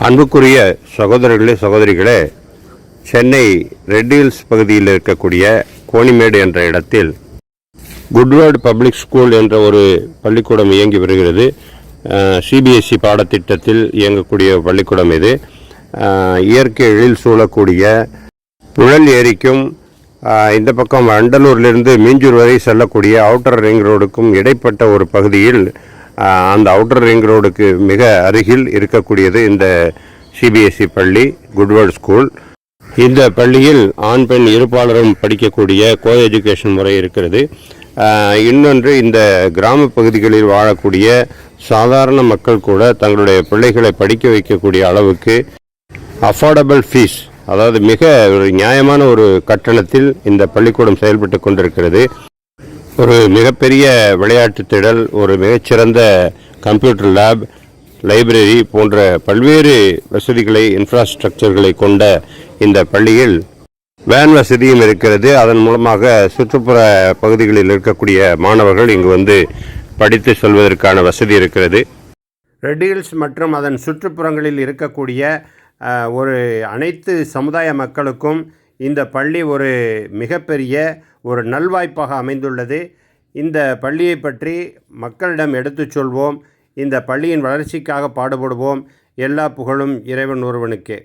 அன்புக்குரிய சகோதரர்களே சகோதரிகளே சென்னை ரெட் ஹில்ஸ் பகுதியில் இருக்கக்கூடிய கோணிமேடு என்ற இடத்தில் குட்வேர்டு பப்ளிக் ஸ்கூல் என்ற ஒரு பள்ளிக்கூடம் இயங்கி வருகிறது. சிபிஎஸ்சி பாடத்திட்டத்தில் இயங்கக்கூடிய பள்ளிக்கூடம் இது. இயற்கை எழில் சூழக்கூடிய புழல் ஏரிக்கும் இந்த பக்கம் அண்டலூர்லேருந்து மீஞ்சூர் வரை செல்லக்கூடிய அவுட்டர் ரிங் ரோடுக்கும் இடைப்பட்ட ஒரு பகுதியில் அந்த அவுட்டர் ரிங் ரோடுக்கு மிக அருகில் இருக்கக்கூடியது இந்த சிபிஎஸ்இ பள்ளி குட்வர்ட் ஸ்கூல் இந்த பள்ளியில் ஆண் பெண் இருப்பாளரும் படிக்கக்கூடிய கோ எஜுகேஷன் முறை இருக்கிறது. இன்னொன்று இந்த கிராம பகுதிகளில் வாழக்கூடிய சாதாரண மக்கள் கூட தங்களுடைய பிள்ளைகளை படிக்க வைக்கக்கூடிய அளவுக்கு அஃபோர்டபுள் ஃபீஸ் அதாவது மிக ஒரு நியாயமான ஒரு கட்டணத்தில் இந்த பள்ளிக்கூடம் செயல்பட்டு கொண்டிருக்கிறது. ஒரு மிகப்பெரிய விளையாட்டு திடல் ஒரு மிகச்சிறந்த கம்ப்யூட்டர் லேப் லைப்ரரி போன்ற பல்வேறு வசதிகளை இன்ஃப்ராஸ்ட்ரக்சர்களை கொண்ட இந்த பள்ளியில் வேன் வசதியும் இருக்கிறது. அதன் மூலமாக சுற்றுப்புற பகுதிகளில் இருக்கக்கூடிய மாணவர்கள் இங்கு வந்து படித்து செல்வதற்கான வசதி இருக்கிறது. ரெட் ஹில்ஸ் மற்றும் அதன் சுற்றுப்புறங்களில் இருக்கக்கூடிய ஒரு அனைத்து சமுதாய மக்களுக்கும் இந்த பள்ளி ஒரு மிகப்பெரிய ஒரு நல்வாய்ப்பாக அமைந்துள்ளது. இந்த பள்ளியை பற்றி மக்களிடம் எடுத்துச் சொல்வோம். இந்த பள்ளியின் வளர்ச்சிக்காக பாடுபடுவோம். எல்லா புகழும் இறைவன் ஒருவனுக்கே.